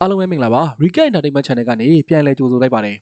အားလုံးပဲမင်္ဂလာပါ Recap Entertainment Channel ကနေပြန်လည်ကြိုဆိုလိုက်ပါတယ်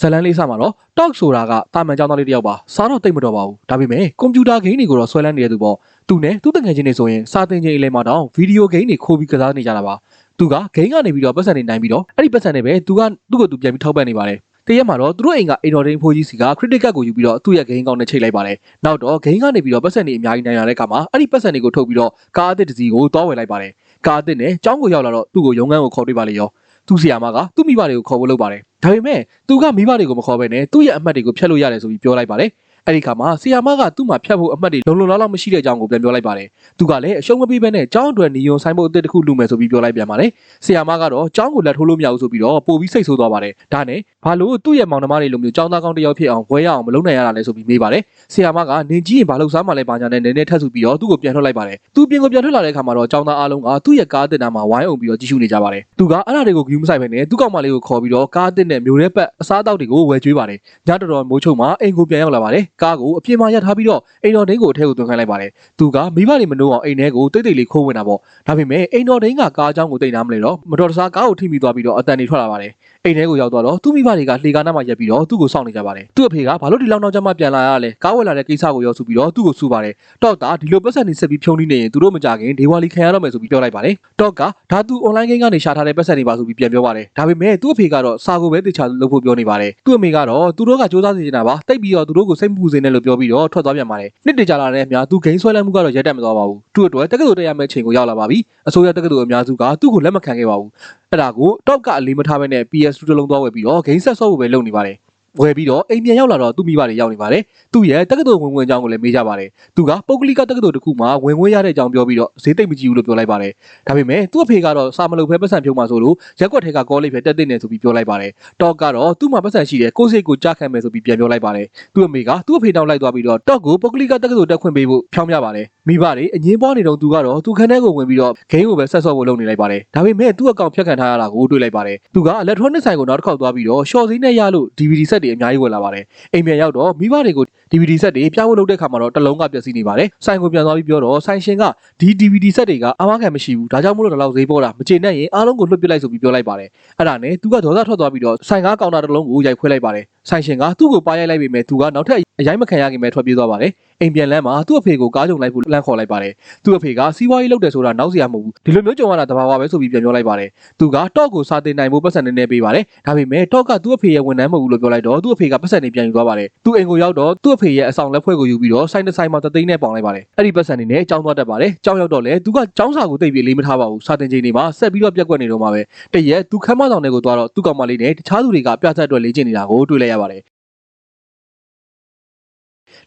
ဇလန်လေးစမှာတော့ Talk ဆိုတာကတာမန်ကြောင်းသားလေးတစ်ယောက်ပါစားတော့တိတ်မတော်ပါဘူးဒါပေမဲ့ကွန်ပျူတာဂိမ်းတွေကိုတော့ဆွဲလန်းနေတဲ့သူပေါ့သူနဲ့သူ့တငယ်ချင်းတွေဆိုရင်စာသင်ချိန်အလဲမှာတော့ဗီဒီယိုဂိမ်းတွေခိုးပြီးကစားနေကြတာပါသူကဂိမ်းကနေပြီးတော့ပတ်စံနေနိုင်ပြီးတော့အဲ့ဒီပတ်စံတွေပဲသူကသူ့ကိုသူပြန်ပြီးထောက်ပံ့နေပါတယ်တရက်မှာတော့သူတို့အိမ်ကအိမ်တော်ဒင်းဖိုးကြီးစီက critical ကိုယူပြီးတော့သူ့ရဲ့ဂိမ်းကောင်းနဲ့ချိန်လိုက်ပါတယ်နောက်တော့ဂိမ်းကနေပြီးတော့ပတ်စံတွေအများကြီးနိုင်လာတဲ့အခါမှာအဲ့ဒီပတ်စံတွေကိုထုတ်ပြီးတော့ကားအသစ်တစ်စီးကိုတောင်းဝယ်လိုက်ပါတယ် ကားအသစ်နဲ့ចောင်းကိုရောက်လာတော့သူ့ကိုရုံးခန်းကိုခေါ်တွေ့ပါလေရောသူ့ဆီယာမကသူ့မိဘတွေကိုခေါ်ဖို့လုပ်ပါတယ်ဒါပေမဲ့သူကမိဘတွေကိုမခေါ်ဘဲနဲ့သူ့ရဲ့အမှတ်တွေကိုဖျက်လို့ရတယ်ဆိုပြီးပြောလိုက်ပါတယ် အဲ့ဒီခါမှာဆီယာမကသူ့မှာဖျက်ဖို့အမှတ်တွေလုံလုံလောက်လောက်မရှိတဲ့အကြောင်းကိုပြန်ပြောလိုက်ပါတယ်သူကလည်းအရှုံးမပေးဘဲနဲ့ကျောင်းအတွက်နီယွန်ဆိုင်ဖို့အသစ်တစ်ခုလူမယ်ဆိုပြီးပြောလိုက်ပြန်ပါတယ်ဆီယာမကတော့ကျောင်းကိုလက်ထိုးလို့မရဘူးဆိုပြီးတော့ပို့ပြီးစိတ်ဆိုးသွားပါတယ်ဒါနဲ့ဘာလို့သူ့ရဲ့မောင်နှမတွေလိုမျိုးကျောင်းသားကောင်းတစ်ယောက်ဖြစ်အောင်ဝဲရအောင်မလုပ်နိုင်ရတာလဲဆိုပြီးမေးပါတယ်ဆီယာမကနေကြီးရင်ဘာလို့စားမှလဲပါညာနဲ့နည်းနည်းထပ်ဆူပြီးတော့သူ့ကိုပြန်ထွက်လိုက်ပါတယ်သူပြင်ကိုပြန်ထွက်လာတဲ့အခါမှာတော့ကျောင်းသားအားလုံးကသူ့ရဲ့ကားအသစ်နာမှာဝိုင်းအောင်ပြီးတော့ကြည့်ရှုနေကြပါတယ်သူကအဲ့ဒါတွေကိုဂယူးမဆိုင်ပဲနဲ့သူ့ကောင်မလေးကိုခေါ်ပြီးတော့ကားအသစ်နဲ့မျိုးရဲပတ်အစားအသောက်တွေကိုဝယ်ကျွေးပါတယ်ညတော်တော်မိုးချုံမှာအိမ်ကိုပြန်ရောက်လာပါတယ်ကားကိုအပြင်မှာရပ်ထားပြီးတော့အိမ်တော်ဒင်းကိုအထက်ကိုသွင်းခိုင်းလိုက်ပါတယ်သူကမိဘတွေမနှိုးအောင်အိမ်ထဲကိုတိတ်တိတ်လေးခိုးဝင်တာပေါ့ဒါပေမဲ့အိမ်တော်ဒင်းကကားအကြောင်းကိုတိတ်နားမလဲတော့မတော်တဆကားကိုထိမိသွားပြီးတော့အတန်တွေထွက်လာပါတယ်အိမ်ထဲကိုရောက်သွားတော့သူ့မိဘတွေကလှေကားနားမှာရပ်ပြီးတော့သူ့ကိုစောင့်နေကြပါတယ်သူ့အဖေကဘာလို့ဒီလောက်နောက်ကျမှပြန်လာရလဲကားဝယ်လာတဲ့ကိစ္စကိုရောဆိုပြီးတော့သူ့ကိုစူပါတယ်တော့တာဒီလိုပတ်စံနေဆက်ပြီးဖြုံးနေနေရင်သူတို့မကြခင်ဒေဝါလီခံရတော့မယ်ဆိုပြီးပြောလိုက်ပါတယ်တော့ကဒါသူ online game ကနေရှာထားတဲ့ပတ်စံတွေပါဆိုပြီးပြန်ပြောပါတယ်ဒါပေမဲ့သူ့အဖေကတော့စာကိုပဲတေချာလုပ်ဖို့ပြောနေပါတယ်သူ့အမေကတော့သူတို့ကစူးစမ်းနေနေတာပါတိတ်ပြီးတော့သူတို့ကိုစိတ်မပူစေနဲ့လို့ပြောပြီးတော့ထွက်သွားပြန်ပါတယ်နှစ်တကြလာတဲ့အများသူဂိမ်းဆွဲလန်းမှုကတော့ရက်တက်မသွားပါဘူးသူ့အတွက်တက္ကသိုလ်တက်ရမယ့်ချိန်ကိုရောက်လာပါပြီအစိုးရတက္ကသိုလ်အများစုကသူ့ကိုလက်မခံခဲ့ပါဘူး အဲ့ဒါကိုတော့ကအလေးမထားဘဲနဲ့ PS2 တစ်လုံးသွားဝယ်ပြီးတော့ဂိမ်းဆက်ဆော့ဖို့ပဲလုပ်နေပါတယ် ဝယ်ပြီးတော့အိမ်ပြန်ရောက်လာတော့သူ့မိဘတွေရောက်နေပါတယ်သူ့ရဲ့တက္ကသိုလ်ဝင်ဝင်အကြောင်းကိုလည်းမေးကြပါတယ်သူကပုဂ္ဂလိကတက္ကသိုလ်တစ်ခုမှာဝင်ဝင်ရတဲ့အကြောင်းပြောပြီးတော့ဈေးသိမ့်မကြည့်ဘူးလို့ပြောလိုက်ပါတယ်ဒါပေမဲ့သူ့အဖေကတော့စာမလုပ်ဖဲပတ်စံဖြုံးမှာဆိုလို့ရက်ကွက်ထဲကကောလိပ်ပဲတက်တဲ့နေဆိုပြီးပြောလိုက်ပါတယ်တော့ကတော့သူ့မှာပတ်စံရှိတယ်ကိုယ်စိတ်ကိုကြားခံမယ်ဆိုပြီးပြန်ပြောလိုက်ပါတယ်သူ့အမေကသူ့အဖေတောင်းလိုက်သွားပြီးတော့တော့ကိုပုဂ္ဂလိကတက္ကသိုလ်တက်ခွင့်ပေးဖို့ဖြောင်းပြပါတယ်မိဘတွေအငင်းပွားနေတော့သူကတော့သူခန်းထဲကိုဝင်ပြီးတော့ဂိမ်းကိုပဲဆက်ဆော့ဖို့လုပ်နေလိုက်ပါတယ်ဒါပေမဲ့သူ့အကောင့်ဖြတ်ခံထားရတာကိုတွေ့လိုက်ပါတယ်သူက electronic ဆိုင်ကိုနောက်တစ်ခေါက်သွားပြီးတော့ short ဈေးနဲ့ရလို့ DVD set တွေအများကြီးဝယ်လာပါတယ်အိမ်ပြန်ရောက်တော့မိဘတွေကို DVD set တွေပြဖို့လုပ်တဲ့ခါမှာတော့တစ်လုံးကပျက်စီးနေပါတယ်ဆိုင်ကိုပြန်သွားပြီးပြောတော့ဆိုင်ရှင်ကဒီ DVD set တွေကအာမခံမရှိဘူးဒါကြောင့်မို့လို့ဒီလောက်ဈေးပေါ်တာမကျေနပ်ရင်အားလုံးကိုလွှတ်ပစ်လိုက်ဆိုပြီးပြောလိုက်ပါတယ်အဲ့ဒါနဲ့သူကဒေါသထွက်သွားပြီးတော့ဆိုင်ကားကောင်တာတစ်လုံးကိုရိုက်ခွဲလိုက်ပါတယ်ဆိုင်ရှင်ကသူ့ကိုပါရိုက်လိုက်ပေမဲ့သူကနောက်ထပ်အရိုက်မခံရခင်ပဲထွက်ပြေးသွားပါတယ်အိမ်ပြန်လမ်းမှာသူ့အဖေကိုကားကြုံလိုက်ဖို့လမ်းခေါ်လိုက်ပါတယ်သူ့အဖေကစီးပွားရေးလုပ်တယ်ဆိုတာနောက်စရာမဟုတ်ဘူးဒီလိုမျိုးကြုံရတာတဘာဝပဲဆိုပြီးပြန်ပြောလိုက်ပါတယ်သူကတော့ကိုစာတင်နိုင်ဖို့ပတ်စံနေနေပေးပါတယ်ဒါပေမဲ့တော့ကသူ့အဖေရဲ့ဝန်ထမ်းမဟုတ်ဘူးလို့ပြောလိုက်တော့သူ့အဖေကပတ်စံနေပြန်ယူသွားပါတယ်သူအိမ်ကိုရောက်တော့သူ့အဖေရဲ့အဆောင်လက်ဖွဲ့ကိုယူပြီးတော့ဆိုင်တစ်ဆိုင်မှာတသိန်းနဲ့ပေါင်လိုက်ပါတယ်အဲ့ဒီပတ်စံနေနဲ့အကြောင်းသွားတတ်ပါတယ်ကြောင်းရောက်တော့လေသူကကျောင်းစာကိုတိတ်ပြီးလေးမထားပါဘူးစာတင်ချိန်တွေမှာဆက်ပြီးတော့ပြက်ကွက်နေတော့မှာပဲတရက်သူခမ်းမဆောင်တွေကိုသွားတော့သူ့ကောင်မလေးနဲ့တခြားသူတွေကပြသက်အတွက်လေ့ကျင့်နေတာကိုတွေ့လိုက်ရပါတယ်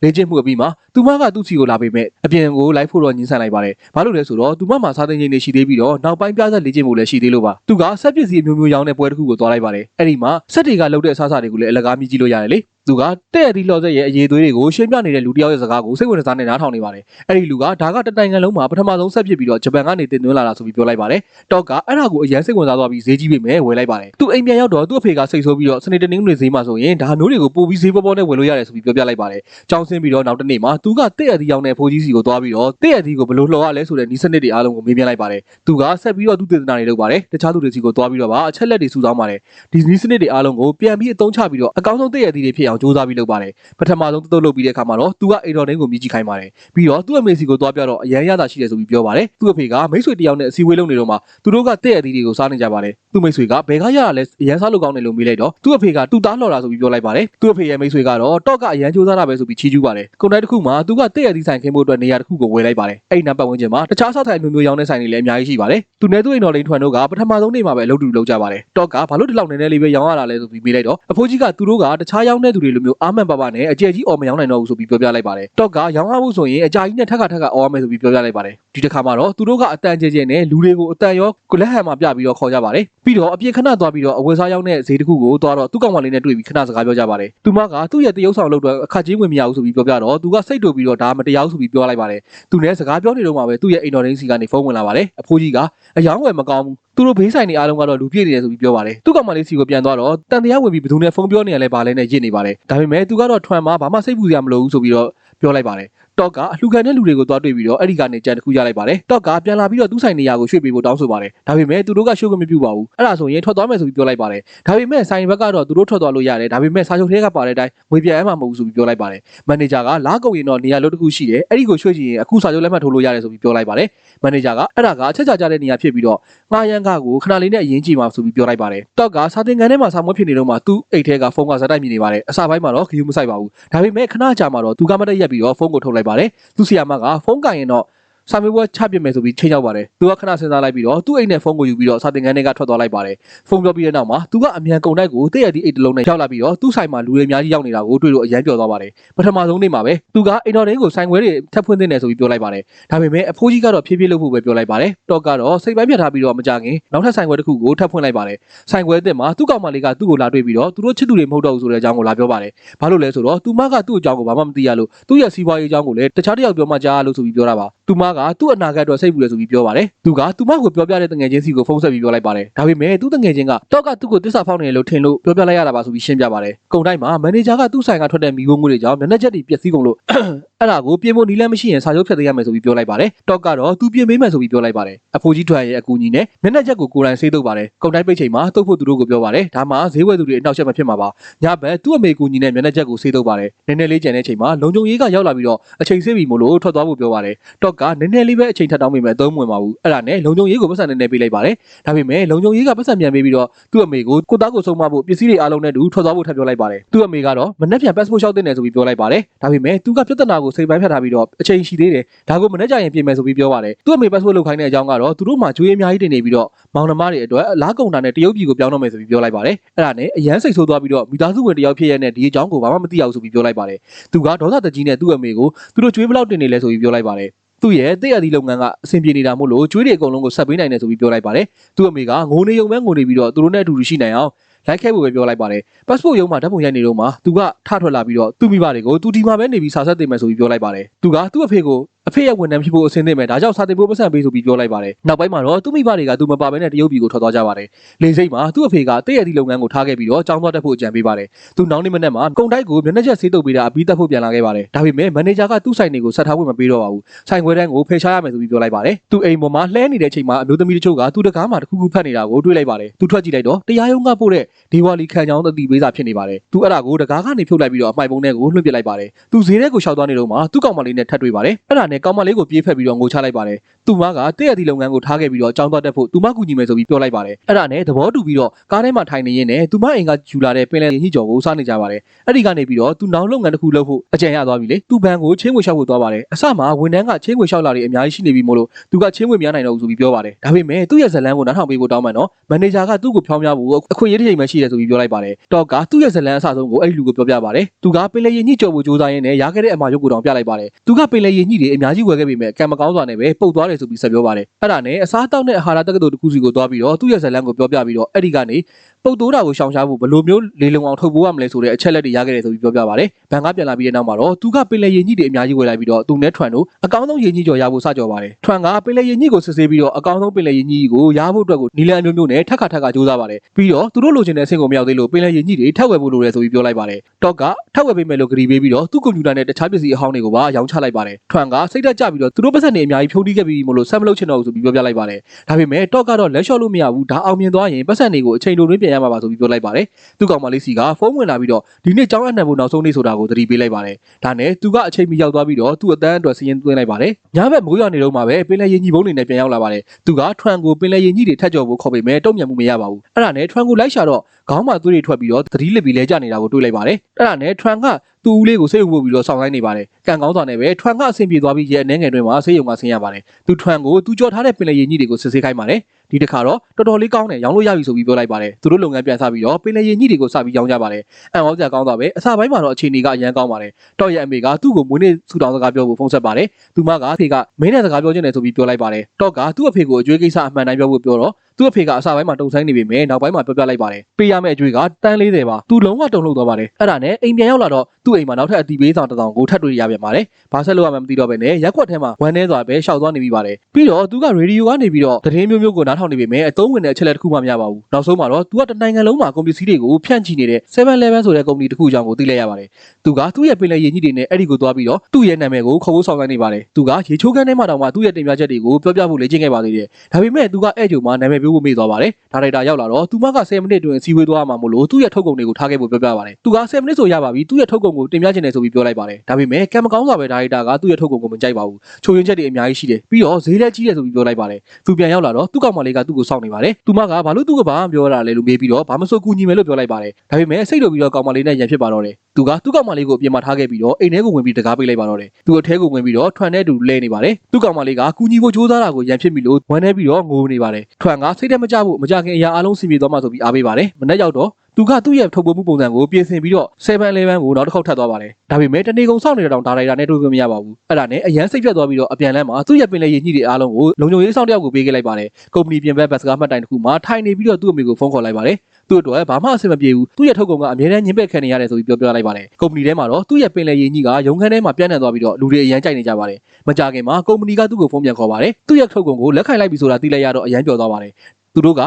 လေ့ကျင့်မှုအပြီးမှာသူမကသူ့စီကိုလာပေမဲ့အပြင်ကိုလိုက်ဖို့တော့ညှင်းဆန်လိုက်ပါတယ်။ဘာလို့လဲဆိုတော့သူမမှာစားသိန်းချင်းတွေရှိသေးပြီးတော့နောက်ပိုင်းပြဆက်လေ့ကျင့်မှုလည်းရှိသေးလို့ပါ။သူကဆက်ပစ္စည်းမျိုးမျိုးရောင်းတဲ့ပွဲတစ်ခုကိုသွားလိုက်ပါတယ်။အဲ့ဒီမှာဆက်တွေကလှုပ်တဲ့အစားအစာတွေကိုလည်းအလကားမြည်ကြည့်လို့ရတယ်လေ။ သူကတဲ့ရသည့်လော်ဆက်ရဲ့အရေးသွေးတွေကိုရှင်းပြနေတဲ့လူတစ်ယောက်ရဲ့စကားကိုစိတ်ဝင်စားနေနားထောင်နေပါတယ်။အဲ့ဒီလူကဒါကတနိုင်ငံလုံးမှာပထမဆုံးဆက်ဖြစ်ပြီးတော့ဂျပန်ကနေတင်သွင်းလာတာဆိုပြီးပြောလိုက်ပါတယ်။တော့ကအဲ့ဒါကိုအရင်စိတ်ဝင်စားသွားပြီးဈေးကြီးပေမဲ့ဝယ်လိုက်ပါတယ်။သူအိမ်ပြန်ရောက်တော့သူ့အဖေကစိတ်ဆိုးပြီးတော့စနေတနင်္ဂနွေဈေးမှာဆိုရင်ဒါမျိုးတွေကိုပို့ပြီးဈေးပေါ်ပေါ်နဲ့ဝယ်လို့ရတယ်ဆိုပြီးပြောပြလိုက်ပါတယ်။ကြောင်းဆင်းပြီးတော့နောက်တစ်နေ့မှာသူကတဲ့ရသည့်ရောက်တဲ့ဖိုးကြီးစီကိုသွားပြီးတော့တဲ့ရသည့်ကိုဘယ်လိုလှော်ရလဲဆိုတဲ့ဤစနစ်တွေအားလုံးကိုမေးမြန်းလိုက်ပါတယ်။သူကဆက်ပြီးတော့သူတေသနာတွေလုပ်ပါတယ်။တခြားသူတွေစီကိုသွားပြီးတော့ပါအချက်လက်တွေစုဆောင်းပါတယ်။ဒီဤစနစ်တွေအားလုံးကိုပြန်ပြီးအသုံးချပြီးတော့အကောင်းဆုံးတဲ့ရသည့်တွေဖြစ်အောင်ကြိုးစားပြီးလုပ်ပါတယ်။ပထမဆုံးတုတ်တုတ်လုပ်ပြီးတဲ့အခါမှာတော့သူကအိမ်တော်ဒင်းကိုမြည်ကြည့်ခိုင်းပါတယ်ပြီးတော့သူ့အမေစီကိုသွားပြတော့အရန်ရတာရှိတယ်ဆိုပြီးပြောပါတယ်သူ့အဖေကမိတ်ဆွေတယောက်နဲ့အစည်းအဝေးလုပ်နေတော့မှသူတို့ကတဲ့ရသီးတွေကိုစားနေကြပါတယ် သူ့မိတ်ဆွေကဘယ်ကရတာလဲအရန်စားလို့ကောင်းတယ်လို့မေးလိုက်တော့သူ့အဖေကတူသားလှော်တာဆိုပြီးပြောလိုက်ပါတယ်သူ့အဖေရဲ့မိတ်ဆွေကတော့တော့ကအရန်ကြိုးစားတာပဲဆိုပြီးချီးကျူးပါတယ်ကုန်တိုင်းတစ်ခုမှာသူကတဲ့ရသီးဆိုင်ခင်းဖို့အတွက်နေရာတစ်ခုကိုဝယ်လိုက်ပါတယ်အဲ့ဒီနံပါတ်ဝန်းကျင်မှာတခြားစားထိုင်မျိုးမျိုးရောင်းတဲ့ဆိုင်တွေလည်းအများကြီးရှိပါတယ်သူနဲ့သူ့အိမ်တော်လိန်ထွန်တို့ကပထမဆုံးနေ့မှာပဲအလုပ်တူလုပ်ကြပါတယ်တော့ကဘာလို့ဒီလောက်နည်းနည်းလေးပဲရောင်းရတာလဲဆိုပြီးမေးလိုက်တော့အဖိုးကြီးကသူတို့ကတခြားရောင်းတဲ့သူတွေလိုမျိုးအာမန်ပါပါနဲ့အကျယ်ကြီးအော်မရောင်းနိုင်တော့ဘူးဆိုပြီးပြောပြလိုက်ပါတယ်တော့ကရောင်းရဖို့ဆိုရင်အကြာကြီးနဲ့ထက်ကထက်ကအော်ရမယ်ဆိုပြီးပြောပြလိုက်ပါတယ် ဒီတစ်ခါမှာတော့သူတို့ကအတန်ကျဲကျဲနဲ့လူတွေကိုအတန်ရောကိုလက်ဟန်မှာပြပြီးတော့ခေါ်ကြပါတယ်ပြီးတော့အပြင်ခဏသွားပြီးတော့အဝယ်စားရောက်တဲ့ဈေးတစ်ခုကိုသွားတော့သူ့ကောင်မလေးနဲ့တွေ့ပြီးခဏစကားပြောကြပါတယ်သူမကသူ့ရဲ့တရုပ်ဆောင်လုပ်တော့အခက်ကြီးဝင်မရဘူးဆိုပြီးပြောပြတော့သူကစိတ်တူပြီးတော့ဒါမတရားဆိုပြီးပြောလိုက်ပါတယ်သူနဲ့စကားပြောနေတော့မှပဲသူ့ရဲ့အိမ်တော်ရင်းစီကနေဖုန်းဝင်လာပါတယ်အဖိုးကြီးကအယောင်းဝယ်မကောင်းဘူးသူတို့ဘေးဆိုင်တွေအားလုံးကတော့လူပြည့်နေတယ်ဆိုပြီးပြောပါတယ်သူ့ကောင်မလေးစီကိုပြန်သွားတော့တန်တရားဝင်ပြီးဘယ်သူနဲ့ဖုန်းပြောနေရလဲပါလဲနဲ့ရစ်နေပါတယ်ဒါပေမဲ့သူကတော့ထွန်မှာဘာမှစိတ်ပူစရာမလိုဘူးဆိုပြီးတော့ပြောလိုက်ပါတယ် တော့ကအလှခံတဲ့လူတွေကိုသွားတွေ့ပြီးတော့အဲ့ဒီကနေကြံတစ်ခုရလိုက်ပါတယ်တော့ကပြန်လာပြီးတော့သူ့ဆိုင်နေရာကိုရွှေ့ပေးဖို့တောင်းဆိုပါတယ်ဒါပေမဲ့သူတို့ကရှိုးကမပြုပါဘူးအဲ့ဒါဆိုရင်ထွက်သွားမယ်ဆိုပြီးပြောလိုက်ပါတယ်ဒါပေမဲ့ဆိုင်ဘက်ကတော့သူတို့ထွက်သွားလို့ရတယ်ဒါပေမဲ့စာချုပ်ထဲကပါတဲ့အတိုင်းငွေပြန်အမှမဟုတ်ဘူးဆိုပြီးပြောလိုက်ပါတယ်မန်နေဂျာကလာကုန်ရင်တော့နေရာလို့တစ်ခုရှိတယ်အဲ့ဒီကိုရွှေ့ချင်ရင်အခုစာချုပ်လက်မှတ်ထိုးလို့ရတယ်ဆိုပြီးပြောလိုက်ပါတယ်မန်နေဂျာကအဲ့ဒါကအချက်ချကြတဲ့နေရာဖြစ်ပြီးတော့ငှားရမ်းကားကိုခဏလေးနဲ့အရင်ကြည့်ပါဆိုပြီးပြောလိုက်ပါတယ်တော့ကစာတင်ကန်ထဲမှာစာမွေးဖြစ်နေတော့မှသူ့အိတ်ထဲကဖုန်းကစတိုက်မြင်နေပါတယ်အစပိုင်းမှာတော့ခယူးမဆိုင်ပါဘူးဒါပေမဲ့ခဏကြာမှတော့သူကမတက်ရက်ပြီးတော့ဖုန်းကိုထုတ်လိုက်ပါတယ်သူ့ဆီယာမကဖုန်းကင်ရင်တော့ စာမေးပွဲချပြမယ်ဆိုပြီးချိန်ရောက်ပါတယ်သူကခဏစဉ်းစားလိုက်ပြီးတော့သူ့အိတ်နဲ့ဖုန်းကိုယူပြီးတော့စာတင်ကန်ထဲကထွက်သွားလိုက်ပါတယ်ဖုန်းပြောပြီးတဲ့နောက်မှာသူကအမြန်ကုန်တိုက်ကိုတည့်ရသည့်အိတ်တစ်လုံးနဲ့ရောက်လာပြီးတော့သူ့ဆိုင်မှာလူတွေအများကြီးရောက်နေတာကိုတွေ့လို့အရန်ပြောသွားပါတယ်ပထမဆုံးနေ့မှာပဲသူကအိမ်တော်ဒင်းကိုဆိုင်ခွဲတွေထပ်ဖွင့်သင့်တယ်ဆိုပြီးပြောလိုက်ပါတယ်ဒါပေမဲ့အဖိုးကြီးကတော့ဖြည်းဖြည်းလုပ်ဖို့ပဲပြောလိုက်ပါတယ်တော့ကတော့စိတ်ပိုင်းပြတ်ထားပြီးတော့မကြခင်နောက်ထပ်ဆိုင်ခွဲတစ်ခုကိုထပ်ဖွင့်လိုက်ပါတယ်ဆိုင်ခွဲအစ်စ်မှာသူ့ကောင်မလေးကသူ့ကိုလာတွေ့ပြီးတော့သူတို့ချစ်သူတွေမဟုတ်တော့ဘူးဆိုတဲ့အကြောင်းကိုလာပြောပါတယ်ဘာလို့လဲဆိုတော့သူမကသူ့အကြောင်းကိုဘာမှမသိရလို့သူ့ရဲ့စီးပွားရေးအကြောင်းကိုလည်းတခြားတစ်ယောက်ပြောမှကြားရလို့ဆိုပြီးပြောတာပါသူမကသူ့အနာဂတ်အတွက်စိတ်ပူတယ်ဆိုပြီးပြောပါတယ်သူကသူမကိုပြောပြတဲ့တငယ်ချင်းစီကိုဖုန်းဆက်ပြီးပြောလိုက်ပါတယ်ဒါပေမဲ့သူ့တငယ်ချင်းကတော့ကသူ့ကိုတစ္ဆာဖောက်နေတယ်လို့ထင်လို့ပြောပြလိုက်ရတာပါဆိုပြီးရှင်းပြပါတယ်ကုန်တိုင်းမှာမန်နေဂျာကသူ့ဆိုင်ကထွက်တဲ့မိဘငွေတွေကြောင့်မျက်နှာချက်တွေပျက်စီးကုန်လို့အဲ့ဒါကိုပြင်ဖို့နီးလန်းမရှိရင်စာချုပ်ဖျက်သိမ်းရမယ်ဆိုပြီးပြောလိုက်ပါတယ်တော့ကတော့သူပြင်ပေးမယ်ဆိုပြီးပြောလိုက်ပါတယ်အဖိုးကြီးထွန်းရဲ့အကူအညီနဲ့မျက်နှာချက်ကိုကိုယ်တိုင်ဆေးတုပ်ပါတယ်ကုန်တိုင်းပိတ်ချိန်မှာတုပ်ဖို့သူတို့ကိုပြောပါတယ်ဒါမှဈေးဝယ်သူတွေအနောက်ချက်မဖြစ်မှာပါညဘက်သူ့အမေကူညီနဲ့မျက်နှာချက်ကိုဆေးတုပ်ပါတယ်နည်းနည်းလေးကြံတဲ့ချိန်မှာလုံခြုံရေးကရောက်လာပြီးတော့အချိန်ဆေးပြီမို့လို့ထွက်သွားဖို့ပြောပါတယ်တော့ကနည်းနည်းလေးပဲအချိန်ထပ်တောင်းမိမယ်အသုံးမဝင်ပါဘူးအဲ့ဒါနဲ့လုံခြုံရေးကိုပတ်စံနည်းနည်းပေးလိုက်ပါတယ်ဒါပေမဲ့လုံခြုံရေးကပတ်စံပြန်ပေးပြီးတော့သူ့အမေကိုကိုသားကိုဆုံးမဖို့ပစ္စည်းတွေအားလုံးနဲ့တူထွက်သွားဖို့ထပ်ပြောလိုက်ပါတယ်သူ့အမေကတော့မနေ့ပြန် passport လျှောက်တင်တယ်ဆိုပြီးပြောလိုက်ပါတယ်ဒါပေမဲ့သူကပြဿနာကိုစိတ်ပိုင်းဖြတ်ထားပြီးတော့အချိန်ရှိသေးတယ်ဒါကိုမနေ့ကျရင်ပြင်မယ်ဆိုပြီးပြောပါတယ်သူ့အမေ passport လုပ်ခိုင်းတဲ့အကြောင်းကတော့သူတို့မှကျွေးအများကြီးတင်နေပြီးတော့မောင်နှမတွေအတွက်အလားကုန်တာနဲ့တရုတ်ပြည်ကိုပြောင်းတော့မယ်ဆိုပြီးပြောလိုက်ပါတယ်အဲ့ဒါနဲ့အရန်စိတ်ဆိုးသွားပြီးတော့မိသားစုဝင်တယောက်ဖြစ်ရတဲ့ဒီအကြောင်းကိုဘာမှမသိအောင်ဆိုပြီးပြောလိုက်ပါတယ်သူကဒေါသတကြီးနဲ့သူ့အမေကိုသူတို့ကျွေးဘလောက်တင်နေလဲဆိုပြီးပြောလိုက်ပါတယ် သူ့ရဲ့တဲ့ရသည့်လုပ်ငန်းကအဆင်ပြေနေတာမို့လို့ကျွေးတွေအကုန်လုံးကိုဆက်ပေးနိုင်တယ်ဆိုပြီးပြောလိုက်ပါတယ်သူ့အမေကငိုနေုံပဲငိုနေပြီးတော့သူတို့နဲ့အတူတူရှိနိုင်အောင်လိုက်ခဲ့ဖို့ပဲပြောလိုက်ပါတယ် passport ရုံးမှာဓာတ်ပုံရိုက်နေတော့မှသူကထထွက်လာပြီးတော့သူ့မိဘတွေကိုသူဒီမှာပဲနေပြီးစာဆက်တင်မယ်ဆိုပြီးပြောလိုက်ပါတယ်သူကသူ့အဖေကို အဖေရဲ့ဝန်ထမ်းဖြစ်ဖို့အဆင်သင့်ပဲဒါကြောင့်စာတင်ဖို့ပတ်စံပေးဆိုပြီးပြောလိုက်ပါတယ်နောက်ပိုင်းမှာတော့သူ့မိဘတွေကသူမပါဘဲနဲ့တရုတ်ပြည်ကိုထွက်သွားကြပါတယ်လေစိတ်မှာသူ့အဖေကတည့်ရသည့်လုပ်ငန်းကိုထားခဲ့ပြီးတော့ကျောင်းသွားတက်ဖို့အကြံပေးပါတယ်သူနောက်နေ့မနေ့မှာကုန်တိုက်ကိုမျက်နှာချက်ဆေးတုပ်ပေးတာအပြီးတက်ဖို့ပြန်လာခဲ့ပါတယ်ဒါပေမဲ့မန်နေဂျာကသူ့ဆိုင်တွေကိုဆက်ထားဖို့မပေးတော့ပါဘူးဆိုင်ခွဲတန်းကိုဖယ်ရှားရမယ်ဆိုပြီးပြောလိုက်ပါတယ်သူအိမ်ပေါ်မှာလှဲနေတဲ့အချိန်မှာအမျိုးသမီးတချို့ကသူ့တကားမှာတစ်ခုခုဖတ်နေတာကိုတွေ့လိုက်ပါတယ်သူထွက်ကြည့်လိုက်တော့တရားရုံးကပို့တဲ့ဒီဝါလီခံချောင်းတတိပေးစာဖြစ်နေပါတယ်သူအဲ့ဒါကိုတကားကနေဖြုတ်လိုက်ပြီးတော့အမှိုက်ပုံးထဲကိုလွှင့်ပစ်လိုက်ပါတယ်သူဈေးထဲကိုရှောက်သွားနေတော့မှသူ့ကောင်မလေးနဲ့ထပ်တွေ့ပါတယ်အဲ့ဒါနဲ့ကောင်မလေးကိုပြေးဖက်ပြီးတော့ငိုချလိုက်ပါတယ်သူမကတဲ့ရသည့်လုပ်ငန်းကိုထားခဲ့ပြီးတော့ကြောင်းသွားတက်ဖို့သူမကူညီမယ်ဆိုပြီးပြောလိုက်ပါတယ်အဲ့ဒါနဲ့သဘောတူပြီးတော့ကားထဲမှာထိုင်နေရင်းနဲ့သူမအိမ်ကယူလာတဲ့ပင်လယ်ညှိကျော်ကိုစားနေကြပါတယ်အဲ့ဒီကနေပြီးတော့သူနောက်လုပ်ငန်းတစ်ခုလုပ်ဖို့အကြံရသွားပြီလေသူဘန်ကိုချင်းငွေလျှောက်ဖို့သွားပါတယ်အစမှာဝန်ထမ်းကချင်းငွေလျှောက်လာတွေအများကြီးရှိနေပြီမို့လို့သူကချင်းငွေများနိုင်တော့ဘူးဆိုပြီးပြောပါတယ်ဒါပေမဲ့သူ့ရဲ့ဇလန်းကိုနားထောင်ပေးဖို့တောင်းပန်တော့မန်နေဂျာကသူ့ကိုဖြောင်းပြဖို့အခွင့်အရေးတစ်ချိန်မှရှိတယ်ဆိုပြီးပြောလိုက်ပါတယ်တော့ကသူ့ရဲ့ဇလန်းအစဆုံးကိုအဲ့ဒီလူကိုပြောပြပါတယ်သူကပင်လယ်ညှိကျော်ဖို့ကြိုးစားရင်းနဲ့ရခဲ့တဲ့အမှာရုပ်ကိုတောင်ပြလိုက်ပါတယ်သူကပင်လယ်ညှိတွေအများကြီးဝယ်ခဲ့ပေမဲ့ကံမကောင်းစွာနဲ့ပဲပုတ်သွားတယ်ဆိုပြီးဆက်ပြောပါတယ်အဲ့ဒါနဲ့အစားတောက်တဲ့အာဟာရတက္ကသိုလ်တစ်ခုစီကိုသွားပြီးတော့သူ့ရဲ့ဇလန်းကိုပြောပြပြီးတော့အဲ့ဒီကနေပုတ်တိုးတာကိုရှောင်ရှားဖို့ဘယ်လိုမျိုးလေလုံအောင်ထုတ်ဖို့ရမလဲဆိုတဲ့အချက်လက်တွေရခဲ့တယ်ဆိုပြီးပြောပြပါတယ်ဘန်ကပြန်လာပြီးတဲ့နောက်မှာတော့သူကပင်လယ်ရည်ညှိတွေအများကြီးဝယ်လိုက်ပြီးတော့သူနဲ့ထွန်တို့အကောင်းဆုံးရည်ညှိကြော်ရဖို့စကြော်ပါတယ်ထွန်ကပင်လယ်ရည်ညှိကိုစစ်ဆေးပြီးတော့အကောင်းဆုံးပင်လယ်ရည်ညှိကိုရဖို့အတွက်ကိုနီလန်မျိုးမျိုးနဲ့ထက်ခါထက်ခါစူးစမ်းပါတယ်ပြီးတော့သူတို့လိုချင်တဲ့အဆင့်ကိုမရောက်သေးလို့ပင်လယ်ရည်ညှိတွေထပ်ဝယ်ဖို့လိုတယ်ဆိုပြီးပြောလိုက်ပါတယ်တော့ကထပ်ဝယ်ပေးမယ်လို့ဂရီပေးပြီးတော့သူ့ကွန်ပျူတာနဲ့တခြားပစ္စည်းအဟောင်းတွေကိုပါရောင်းချလိုက်ပါတယ်ထွန်ကစိတ်သက်ကြပြီးတော့သူတို့ပတ်စံတွေအများကြီးဖြုံးတီးခဲ့ပြီးမို့လို့ဆက်မလုပ်ချင်တော့ဘူးဆိုပြီးပြောပြလိုက်ပါတယ်ဒါပေမဲ့တော့ကတော့လက်လျှော့လို့မရဘူးဒါအောင်မြင်သွားရင်ပတ်စံတွေကိုအချိန်လိုရင်းပြန်ရမှာပါဆိုပြီးပြောလိုက်ပါတယ်သူ့ကောင်မလေးစီကဖုန်းဝင်လာပြီးတော့ဒီနေ့ကျောင်းအနှံဖို့နောက်ဆုံးနေ့ဆိုတာကိုသတိပေးလိုက်ပါတယ်ဒါနဲ့သူကအချိန်မီရောက်သွားပြီးတော့သူ့အတန်းအတွက်စီရင်သွင်းလိုက်ပါတယ်ညဘက်မိုးရွာနေတော့မှပဲပင်လယ်ရင်ကြီးဘုံတွေနဲ့ပြန်ရောက်လာပါတယ်သူကထွန်ကိုပင်လယ်ရင်ကြီးတွေထက်ကြော်ဖို့ခေါ်ပေမဲ့တုံ့ပြန်မှုမရပါဘူးအဲ့ဒါနဲ့ထွန်ကိုလိုက်ရှာတော့ခေါင်းမှာသွေးတွေထွက်ပြီးတော့သတိလစ်ပြီးလဲကျနေတာကိုတွေ့လိုက်ပါတယ်အဲ့ဒါနဲ့ထွန်က သူ့ဦးလေးကိုဆေးရုံပို့ပြီးတော့ဆောင်လိုက်နေပါတယ်ကံကောင်းစွာနဲ့ပဲထွန်ကအဆင်ပြေသွားပြီးရဲ့အနေငယ်တွင်မှာဆေးရုံကဆင်းရပါတယ်သူထွန်ကိုသူကြော်ထားတဲ့ပင်လယ်ရင်ကြီးတွေကိုစစ်ဆေးခိုင်းပါတယ်ဒီတစ်ခါတော့တော်တော်လေးကောင်းတယ်ရောင်းလို့ရပြီဆိုပြီးပြောလိုက်ပါတယ်သူတို့လုပ်ငန်းပြန်စပြီးတော့ပင်လယ်ရင်ကြီးတွေကိုစပြီးရောင်းကြပါတယ်အံ့ဩစရာကောင်းသွားပဲအစပိုင်းမှာတော့အခြေအနေကအရန်ကောင်းပါတယ်တော့ရဲ့အမေကသူ့ကိုမွေးနေ့ဆူတောင်းစကားပြောဖို့ဖုန်းဆက်ပါတယ်သူမကအဖေကမင်းနဲ့စကားပြောချင်တယ်ဆိုပြီးပြောလိုက်ပါတယ်တော့ကသူ့အဖေကိုအကျွေးကိစ္စအမှန်တိုင်းပြောဖို့ပြောတော့သူ့အဖေကအစပိုင်းမှာတုံဆိုင်နေပေမဲ့နောက်ပိုင်းမှာပြောပြလိုက်ပါတယ်ပေးရမယ့်အကျွေးကတန်း40ပါသူလုံးဝတုံလို့သွားပါတယ်အဲ့ဒါနဲ့အိမ်ပြန်ရောက်လာတော့သူ့အိမ်မှာနောက်ထပ်အတီးပေးဆောင်တစ်ဆောင်ကိုထပ်တွေ့ရပြန်ပါတယ်ဘာဆက်လို့ရမှမသိတော့ပဲနဲ့ရက်ခွက်ထဲမှာဝမ်းနေစွာပဲရှောက်သွားနေပြီးပါတယ်ပြီးတော့သူကရေဒီယိုကနေပြီးတော့သတင်းမျိုးမျိုးကိုနားးထောင်နေပေမဲ့အသုံးဝင်တဲ့အချက်လက်တစ်ခုမှမရပါဘူးနောက်ဆုံးမှာတော့သူကတနိုင်ငံလုံးမှာကုန်ပစ္စည်းတွေကိုဖြန့်ချီနေတဲ့ 7-Eleven ဆိုတဲ့ကုမ္ပဏီတစ်ခုအကြောင်းကိုသိလိုက်ရပါတယ်သူကသူ့ရဲ့ပင်လယ်ရည်ကြီးတွေနဲ့အဲ့ဒီကိုသွားပြီးတော့သူ့ရဲ့နာမည်ကိုခေါ်ဖို့ဆောင်ကနေပါတယ်သူကရေချိုးခန်းထဲမှာတောင်မှသူ့ရဲ့တင်ပြချက်တွေကိုပြောပြဖို့လေ့ကျင့်ခဲ့ပါသေးတယ်ဒါပေမဲ့သူကအဲ့ကြုံမှာနာမည်ပြောဖို့မေ့သွားပါတယ်ဒါရိုက်တာရောက်လာတော့သူမက10မိနစ်တွင်စီဝေးသွားမှာမို့လို့သူ့ရဲ့ထုတ်ကုန်တွေကိုထားခဲ့ဖို့ပြောပြပါတယ်သူက10မိနစ်ဆိုရပါပြီသူ့ရဲ့ထုတ်ကုန်ကိုတင်ပြချင်တယ်ဆိုပြီးပြောလိုက်ပါတယ်ဒါပေမဲ့ကံမကောင်းစွာပဲဒါရိုက်တာကသူ့ရဲ့ထုတ်ကုန်ကိုမကြိုက်ပါဘူးချိုးရင်းချက်တွေအများကြီးရှိတယ်ပြီးတော့ဈေးလည်းကြီးတယ်ဆိုပြီးပြောလိုက်ပါတယ်သူပြန်ရောက်လာတော့သူ့ကောင်မလေးကသူ့ကိုစောင့်နေပါတယ်သူမကဘာလို့သူ့ကဘာမှပြောရတာလဲလို့မေးပြီးတော့ဘာမဆိုကူညီမယ်လို့ပြောလိုက်ပါတယ်ဒါပေမဲ့စိတ်လိုပြီးတော့ကောင်မလေးနဲ့ရန်ဖြစ်ပါတော့တယ်သူကသူ့ကောင်မလေးကိုအပြင်မှာထားခဲ့ပြီးတော့အိမ်ထဲကိုဝင်ပြီးတကားပိတ်လိုက်ပါတော့တယ်သူ့အထဲကိုဝင်ပြီးတော့ထွန်တဲ့တူလဲနေပါတယ်သူ့ကောင်မလေးကကူညီဖို့ကြိုးစားတာကိုရန်ဖြစ်ပြီလို့ဝမ်းနေပြီးတော့ငိုနေပါတယ်ထွန်ကစိတ်ထဲမကြဖို့မကြခင်အရာအလုံးစီပြေသွားမှဆိုပြီးအားပေးပါတယ်မနေ့ရောက်တော့ သူကသူ့ရဲ့ထုတ်ပေါ်မှုပုံစံကိုပြင်ဆင်ပြီးတော့ 7-Eleven ကိုနောက်တစ်ခေါက်ထပ်သွားပါတယ်ဒါပေမဲ့တနေကုန်စောင့်နေတဲ့တောင်ဒါရိုက်တာနဲ့တွေ့ခွင့်မရပါဘူးအဲ့ဒါနဲ့အရန်စိတ်ပြတ်သွားပြီးတော့အပြန်လမ်းမှာသူ့ရဲ့ပင်လယ်ရည်ညှိတွေအားလုံးကိုလုံခြုံရေးဆောင်တယောက်ကိုပေးခဲ့လိုက်ပါတယ်ကုမ္ပဏီပြင်ဘက်ဘတ်စကားမှတ်တိုင်တစ်ခုမှာထိုင်နေပြီးတော့သူ့အမေကိုဖုန်းခေါ်လိုက်ပါတယ်သူ့အတွက်ဘာမှအဆင်မပြေဘူးသူ့ရဲ့ထုတ်ကုန်ကအမြဲတမ်းညှင်းပက်ခံနေရတယ်ဆိုပြီးပြောပြလိုက်ပါတယ်ကုမ္ပဏီထဲမှာတော့သူ့ရဲ့ပင်လယ်ရည်ညှိကရုံခန်းထဲမှာပြန့်နှံ့သွားပြီးတော့လူတွေအရန်ကြိုက်နေကြပါတယ်မကြခင်မှာကုမ္ပဏီကသူ့ကိုဖုန်းပြန်ခေါ်ပါတယ်သူ့ရဲ့ထုတ်ကုန်ကိုလက်ခံလိုက်ပြီဆိုတာသိလိုက်ရတော့အရန်ပျော်သွားပါတယ်သူတို့က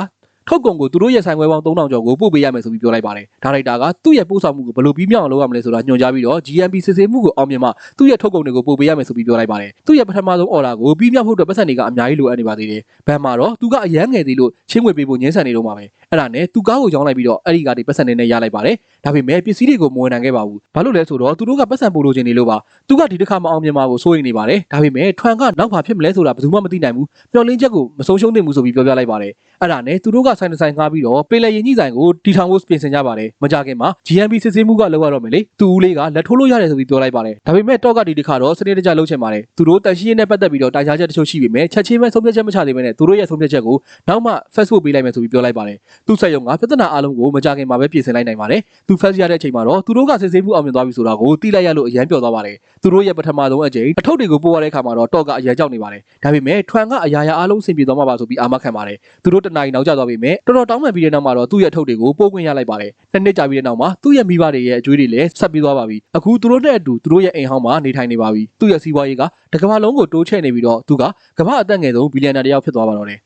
ထုတ်ကုန်ကိုသူတို့ရဲ့ဆိုင်ခွဲပေါင်း3000ကျော်ကိုပို့ပေးရမယ်ဆိုပြီးပြောလိုက်ပါတယ်ဒါရိုက်တာကသူ့ရဲ့ပို့ဆောင်မှုကိုဘယ်လိုပြီးမြောက်အောင်လုပ်ရမလဲဆိုတာညွှန်ကြားပြီးတော့ GMP စစ်ဆေးမှုကိုအောင်မြင်မှသူ့ရဲ့ထုတ်ကုန်တွေကိုပို့ပေးရမယ်ဆိုပြီးပြောလိုက်ပါတယ်သူ့ရဲ့ပထမဆုံး order ကိုပြီးမြောက်ဖို့အတွက်ပတ်စံတွေကအများကြီးလိုအပ်နေပါသေးတယ်ဘန်မှာတော့သူကအရန်ငယ်သေးလို့ချင်းငွေပေးဖို့ညှင်းဆန်နေတော့မှာပဲအဲ့ဒါနဲ့သူကားကိုကြောင်းလိုက်ပြီးတော့အဲ့ဒီကားတွေပတ်စံတွေနဲ့ရလိုက်ပါတယ်ဒါပေမဲ့ပစ္စည်းတွေကိုမဝင်နိုင်ခဲ့ပါဘူးဘာလို့လဲဆိုတော့သူတို့ကပတ်စံပို့လို့ခြင်းနေလို့ပါသူကဒီတစ်ခါမအောင်မြင်ပါဘူးစိုးရိမ်နေပါတယ်ဒါပေမဲ့ထွန်ကနောက်ဘာဖြစ်မလဲဆိုတာဘယ်သူမှမသိနိုင်ဘူးမျှော်လင့်ချက်ကိုမဆုံးရှုံးသင့်ဘူးဆိုပြီးပြောပြလိုက်ပါတယ်အဲ့ဒါနဲ့သူတို့ကဆိုင်တစ်ဆိုင်ငှားပြီးတော့ပင်လယ်ရင်ကြီးဆိုင်ကိုတီထောင်ဖို့ပြင်ဆင်ကြပါတယ်မကြခင်မှာ GMB စစ်ဆေးမှုကလောက်ရတော့မယ်လေသူဦးလေးကလက်ထိုးလို့ရတယ်ဆိုပြီးပြောလိုက်ပါတယ်ဒါပေမဲ့တော့ကဒီတစ်ခါတော့စနေတကျလှုပ်ချင်ပါတယ်သူတို့တန်ရှင်းရေးနဲ့ပတ်သက်ပြီးတော့တိုင်ကြားချက်တချို့ရှိပေမဲ့ချက်ချင်းပဲဆုံးဖြတ်ချက်မချသေးဘဲနဲ့သူတို့ရဲ့ဆုံးဖြတ်ချက်ကိုနောက်မှ Facebook ပေးလိုက်မယ်ဆိုပြီးပြောလိုက်ပါတယ်သူ့ဆက်ရုံကပြဿနာအလုံးကိုမကြခင်မှာပဲပြင်ဆင်လိုက်နိုင်ပါတယ်သူ first ရတဲ့အချိန်မှာတော့သူတို့ကစစ်ဆေးမှုအောင်မြင်သွားပြီဆိုတာကိုသိလိုက်ရလို့အရန်ပျော်သွားပါတယ်သူတို့ရဲ့ပထမဆုံးအကြိမ်အထုပ်တွေကိုပို့ရတဲ့အခါမှာတော့တော့ကအရန်ကြောက်နေပါတယ်ဒါပေမဲ့ထွန်ကအရာရာအလုံးစင်ပြေသွားမှာပါဆိုပြီးအာမခံပါတယ်သူတို့တနင်္လာရီနောက်ကျသွားပြီမဲ့တော်တော်တောင်းပန်ပြီးတဲ့နောက်မှာတော့သူ့ရဲ့အထုပ်တွေကိုပို့ခွင့်ရလိုက်ပါတယ်နှစ်နှစ်ကြာပြီးတဲ့နောက်မှာသူ့ရဲ့မိဘတွေရဲ့အကျွေးတွေလည်းဆက်ပြီးသွားပါပြီအခုသူတို့နဲ့အတူသူတို့ရဲ့အိမ်ဟောင်းမှာနေထိုင်နေပါပြီသူ့ရဲ့စီးပွားရေးကတစ်ကမ္ဘာလုံးကိုတိုးချဲ့နေပြီးတော့သူကကမ္ဘာအသက်ငယ်ဆုံးဘီလီယံနာတစ်ယောက်ဖြစ်သွားပါတော့တယ်